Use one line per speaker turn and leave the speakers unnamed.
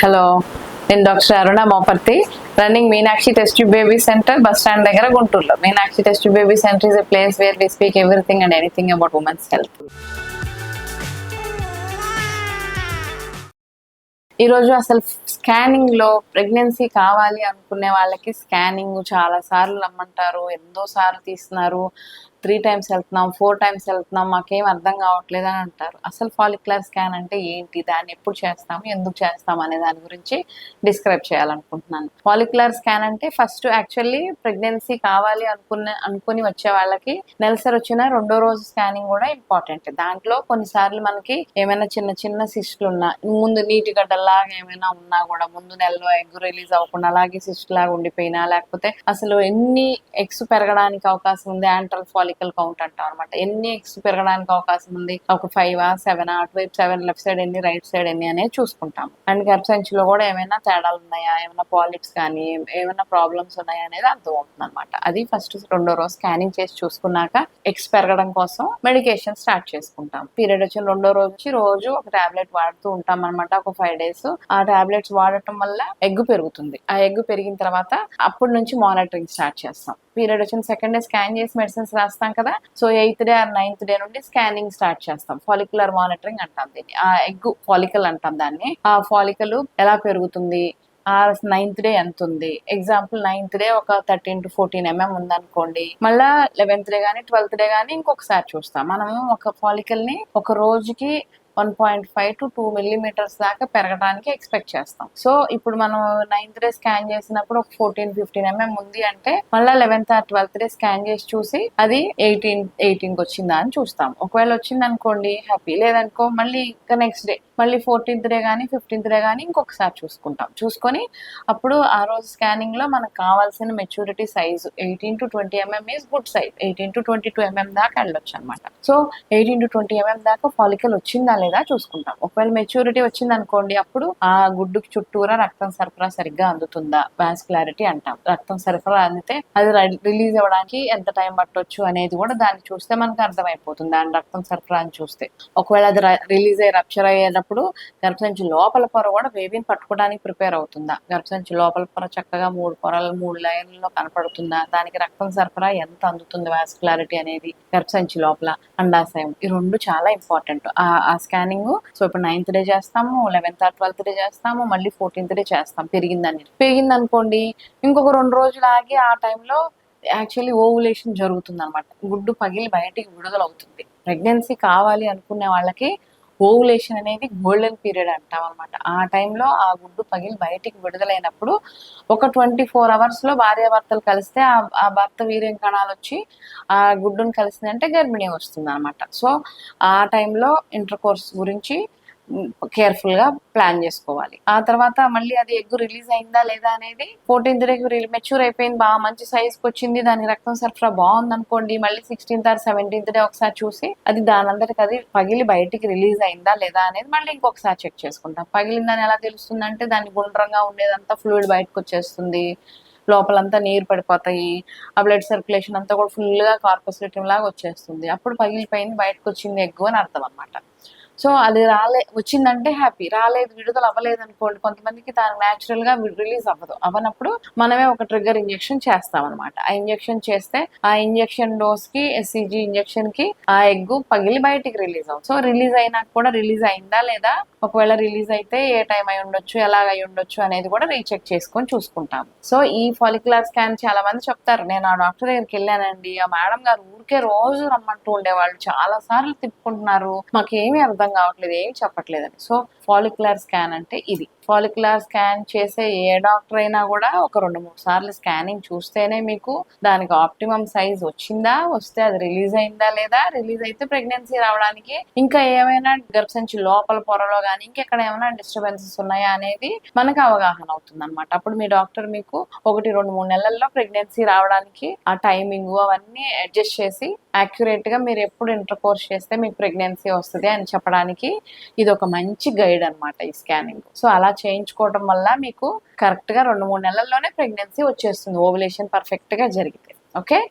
Hello నేను doctor Aruna Moparthi running Meenakshi test baby centre bus stand దగ్గర గుంటూరులో. Meenakshi test baby centre is a place where we speak everything and anything about women's health ఈరోజు అసలు స్కానింగ్లో pregnancy కావాలి అనుకునే వాళ్ళకి scanning చాలా సార్లు రమ్మంటారు ఎన్నో సార్లు తీస్తున్నారు. త్రీ టైమ్స్ వెళ్తున్నాం ఫోర్ టైమ్స్ వెళ్తున్నాం మాకేం అర్థం కావట్లేదు అని అంటారు. అసలు ఫాలిక్యులర్ స్కాన్ అంటే ఏంటి? దాన్ని ఎప్పుడు చేస్తాము? ఎందుకు చేస్తాం అనే దాని గురించి డిస్క్రైబ్ చేయాలనుకుంటున్నాను. ఫాలిక్యులర్ స్కాన్ అంటే ఫస్ట్ యాక్చువల్లీ ప్రెగ్నెన్సీ కావాలి అనుకున్న అనుకుని వచ్చే వాళ్ళకి నెలసరి వచ్చిన రెండో రోజు స్కానింగ్ కూడా ఇంపార్టెంట్. దాంట్లో కొన్నిసార్లు మనకి ఏమైనా చిన్న చిన్న సిస్టులు ఉన్నా ముందు నీటి గడ్డల్లాగా ఏమైనా ఉన్నా కూడా ముందు నెలలో ఎగ్ రిలీజ్ అవ్వకుండా అలాగే సిస్ట్ లాగా ఉండిపోయినా లేకపోతే అసలు ఎన్ని ఎగ్స్ పెరగడానికి అవకాశం ఉంది యాంట్రల్ ఫాలికల్ కౌంట్ అంటాం అనమాట ఎన్ని ఎగ్స్ పెరగడానికి అవకాశం ఉంది? ఒక ఫైవ్ ఆ సెవెన్ అటువైపు సెవెన్ లెఫ్ట్ సైడ్ ఎన్ని రైట్ సైడ్ ఎన్ని అనేది చూసుకుంటాం అండ్ గర్భసంచిలో కూడా ఏమైనా తేడాలు ఉన్నాయా? ఏమైనా పాలిప్స్ కానీ ఏమైనా ప్రాబ్లమ్స్ ఉన్నాయా అనేది అర్థమవుతుంది అనమాట అది ఫస్ట్ రెండో రోజు స్కానింగ్ చేసి చూసుకున్నాక ఎగ్స్ పెరగడం కోసం మెడికేషన్ స్టార్ట్ చేసుకుంటాం. పీరియడ్ వచ్చిన రెండో రోజు నుంచి రోజు ఒక టాబ్లెట్ వాడుతూ ఉంటాం అనమాట ఒక ఫైవ్ డేస్ ఆ టాబ్లెట్స్ వాడటం వల్ల ఎగ్ పెరుగుతుంది. ఆ ఎగ్ పెరిగిన తర్వాత అప్పటి నుంచి మానిటరింగ్ స్టార్ట్ చేస్తాం. పీరియడ్ వచ్చిన సెకండ్ డే స్కాన్ చేసి మెడిసిన్స్ రాస్తాం కదా. So eighth day or ninth day నుండి స్కానింగ్ స్టార్ట్ చేస్తాం. ఫాలిక్యులర్ మానిటరింగ్ అంటాం దీన్ని. ఆ ఎగ్ ఫాలికల్ అంటాం దాన్ని. ఆ ఫాలికల్ ఎలా పెరుగుతుంది? ఆ నైన్త్ డే ఎంత ఉంది? ఎగ్జాంపుల్ నైన్త్ డే ఒక థర్టీన్ టు ఫోర్టీన్ ఎంఎం ఉందనుకోండి. మళ్ళా లెవెన్త్ డే కానీ ట్వెల్త్ డే కానీ ఇంకొకసారి చూస్తాం. మనము ఒక ఫాలికల్ని ఒక రోజుకి one point five to two millimetres దాకా పెరగడానికి ఎక్స్పెక్ట్ చేస్తాం. సో ఇప్పుడు మనం నైన్త్ డే స్కాన్ చేసినప్పుడు ఒక ఫోర్టీన్ ఫిఫ్టీన్ ఎంఎం ఉంది అంటే మళ్ళీ eleventh or twelfth day scan చేసి చూసి అది ఎయిటీన్ ఎయిటీన్కి వచ్చిందా అని చూస్తాం. ఒకవేళ వచ్చింది అనుకోండి హ్యాపీ లేదనుకో మళ్ళీ ఇంకా నెక్స్ట్ డే మళ్ళీ ఫోర్టీన్త్ డే కానీ ఫిఫ్టీన్త్ డే కానీ ఇంకొకసారి చూసుకుంటాం. చూసుకొని అప్పుడు ఆ రోజు స్కానింగ్లో మనకు కావాల్సిన maturity size eighteen to twenty mm is good size eighteen to twenty two mm దాకా వెళ్ళొచ్చు అనమాట so eighteen to twenty MM దాకా ఫాలికల్ వచ్చిందా లేదా చూసుకుంటాం. ఒకవేళ మెచ్యూరిటీ వచ్చింది అనుకోండి అప్పుడు ఆ గుడ్డుకి చుట్టూరా రక్తం సరఫరా సరిగ్గా అందుతుందా? వాస్కులారిటీ అంటాం. రక్తం సరఫరా అందితే అది రిలీజ్ అవ్వడానికి ఎంత టైం పట్టొచ్చు అనేది కూడా దాన్ని చూస్తే మనకు అర్థమైపోతుంది. దాని రక్తం సరఫరా అని చూస్తే. ఒకవేళ అది రిలీజ్ అయ్యి రప్చర్ అయ్యేటప్పుడు గర్భసంచి లోపల పొర కూడా బేబీని పట్టుకోవడానికి ప్రిపేర్ అవుతుందా? గర్భసంచి లోపల పొర చక్కగా మూడు పొరలు మూడు లైన్లలో కనపడుతుందా? దానికి రక్తం సరఫరా ఎంత అందుతుంది వాస్కులారిటీ అనేది గర్భసంచి లోపల అండాశయం ఈ రెండు చాలా ఇంపార్టెంట్. ఆ స్కానింగ్ సో ఇప్పుడు నైన్త్ డే చేస్తాము లెవెన్త్ ఆర్ ట్వెల్త్ డే చేస్తాము మళ్ళీ ఫోర్టీన్త్ డే చేస్తాం. పెరిగిందని. పెరిగింది అనుకోండి ఇంకొక రెండు రోజులు ఆగి ఆ టైంలో యాక్చువల్లీ ఓవులేషన్ జరుగుతుంది అనమాట గుడ్డు పగిలి బయటికి విడుదలవుతుంది. ప్రెగ్నెన్సీ కావాలి అనుకునే వాళ్ళకి ఓవులేషన్ అనేది గోల్డెన్ పీరియడ్ అంటాం అనమాట ఆ టైంలో ఆ గుడ్డు పగిలి బయటికి విడుదలైనప్పుడు ఒక ట్వంటీ ఫోర్ అవర్స్లో భార్యాభర్తలు కలిస్తే ఆ ఆ భర్త వీర్యం కణాలు వచ్చి ఆ గుడ్డును కలిసిందంటే గర్భిణీ వస్తుంది అనమాట సో ఆ టైంలో ఇంటర్ కోర్స్ గురించి కేర్ఫుల్గా ప్లాన్ చేసుకోవాలి. ఆ తర్వాత మళ్ళీ అది ఎగ్ రిలీజ్ అయిందా లేదా అనేది ఫోర్టీన్త్ డే మెచ్యూర్ అయిపోయింది. బాగా మంచి సైజ్కి వచ్చింది. దానికి రక్తం సరఫరా బాగుంది అనుకోండి మళ్ళీ సిక్స్టీన్త్ ఆర్ సెవెంటీన్త్ డే ఒకసారి చూసి అది దాని అందరికి అది పగిలి బయటికి రిలీజ్ అయిందా లేదా అనేది మళ్ళీ ఇంకొకసారి చెక్ చేసుకుంటాం. పగిలిందని ఎలా తెలుస్తుంది అంటే దాని గుండ్రంగా ఉండేదంతా ఫ్లూయిడ్ బయటకు వచ్చేస్తుంది. లోపలంతా నీరు పడిపోతాయి. ఆ బ్లడ్ సర్క్యులేషన్ అంతా కూడా ఫుల్గా కార్పస్ లాగా వచ్చేస్తుంది. అప్పుడు పగిలిపోయింది బయటకు వచ్చింది ఎగ్గు అని అర్థం అనమాట సో అది రాలే వచ్చిందంటే హ్యాపీ రాలేదు విడుదల అవ్వలేదు అనుకోండి కొంతమందికి దాని న్యాచురల్గా రిలీజ్ అవ్వదు. అవ్వనప్పుడు మనమే ఒక ట్రిగ్గర్ ఇంజెక్షన్ చేస్తాం అనమాట ఆ ఇంజెక్షన్ చేస్తే ఆ ఇంజెక్షన్ డోస్కి ఎస్సీజీ ఇంజెక్షన్కి ఆ ఎగ్ పగిలి బయటికి రిలీజ్ అవుతుంది. సో రిలీజ్ అయినాక కూడా రిలీజ్ అయిందా లేదా ఒకవేళ రిలీజ్ అయితే ఏ టైం అయి ఉండొచ్చు ఎలాగ అయి ఉండొచ్చు అనేది కూడా రీచెక్ చేసుకొని చూసుకుంటాం సో ఈ ఫాలిక్యులర్ స్కాన్ చాలా మంది చెప్తారు నేను ఆ డాక్టర్ దగ్గరికి వెళ్ళానండి ఆ మేడం గారు ఊరికే రోజు రమ్మంటూ ఉండేవాళ్ళు. చాలా సార్లు తిప్పుకుంటున్నారు మాకు ఏమీ అర్థం కావట్లేదు ఏమి చెప్పట్లేదని. సో ఫాలిక్యులర్ స్కాన్ అంటే ఇది. ఫాలిక్యులర్ స్కాన్ చేసే ఏ డాక్టర్ అయినా కూడా ఒక రెండు మూడు సార్లు స్కానింగ్ చూస్తేనే మీకు దానికి ఆప్టిమం సైజ్ వచ్చిందా వస్తే అది రిలీజ్ అయిందా లేదా రిలీజ్ అయితే ప్రెగ్నెన్సీ రావడానికి. ఇంకా ఏమైనా గర్భసంచి లోపల పొరలో కానీ ఇంకెక్కడ ఏమైనా డిస్టర్బెన్సెస్ ఉన్నాయా అనేది మనకు అవగాహన అవుతుంది అనమాట అప్పుడు మీ డాక్టర్ మీకు ఒకటి రెండు మూడు నెలల్లో ప్రెగ్నెన్సీ రావడానికి ఆ టైమింగ్ అవన్నీ అడ్జస్ట్ చేసి యాక్యురేట్గా మీరు ఎప్పుడు ఇంటర్ కోర్స్ చేస్తే మీకు ప్రెగ్నెన్సీ వస్తుంది అని చెప్పడానికి ఇది ఒక మంచి గైడ్ అన్నమాట ఈ స్కానింగ్. సో అలా చేయించుకోవడం వల్ల మీకు కరెక్ట్గా రెండు మూడు నెలల్లోనే ప్రెగ్నెన్సీ వచ్చేస్తుంది. ఓవులేషన్ పర్ఫెక్ట్గా జరిగితే. ఓకే?